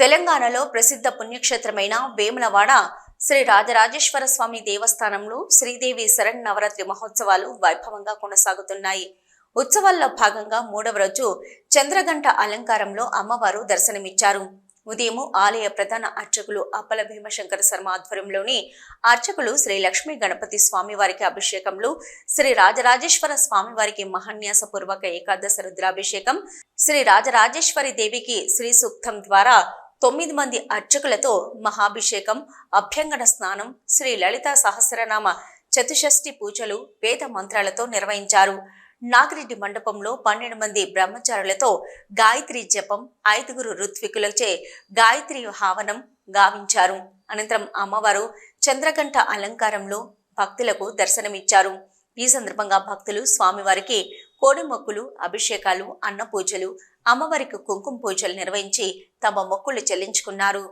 తెలంగాణలో ప్రసిద్ధ పుణ్యక్షేత్రమైన వేములవాడ శ్రీ రాజరాజేశ్వర స్వామి దేవస్థానంలో శ్రీదేవి శరణ్ నవరాత్రి మహోత్సవాలు వైభవంగా కొనసాగుతున్నాయి. ఉత్సవాల్లో భాగంగా మూడవ రోజు చంద్రగంట అలంకారంలో అమ్మవారు దర్శనమిచ్చారు. ఉదయం ఆలయ ప్రధాన అర్చకులు అప్పల భీమశంకర శర్మ ఆధ్వర్యంలోని అర్చకులు శ్రీ లక్ష్మీ గణపతి స్వామివారికి అభిషేకంలో శ్రీ రాజరాజేశ్వర స్వామివారికి మహాన్యాసపూర్వక ఏకాదశ రుద్రాభిషేకం శ్రీ రాజరాజేశ్వరి దేవికి శ్రీ సూక్తం ద్వారా తొమ్మిది మంది అర్చకులతో మహాభిషేకం అభ్యంగన స్నానం శ్రీ లలిత సహస్రనామ చతుషష్ఠి పూజలు వేద మంత్రాలతో నిర్వహించారు. నాగిరెడ్డి మండపంలో పన్నెండు మంది బ్రహ్మచారులతో గాయత్రి జపం ఐదుగురు ఋత్వికులచే గాయత్రి హావనం గావించారు. అనంతరం అమ్మవారు చంద్రగంట అలంకారంలో భక్తులకు దర్శనమిచ్చారు. ఈ సందర్భంగా భక్తులు స్వామివారికి కోడి మొక్కులు అభిషేకాలు అన్నపూజలు అమ్మవారికి కుంకుమ పూజలు నిర్వహించి తమ మొక్కులు చెల్లించుకున్నారు.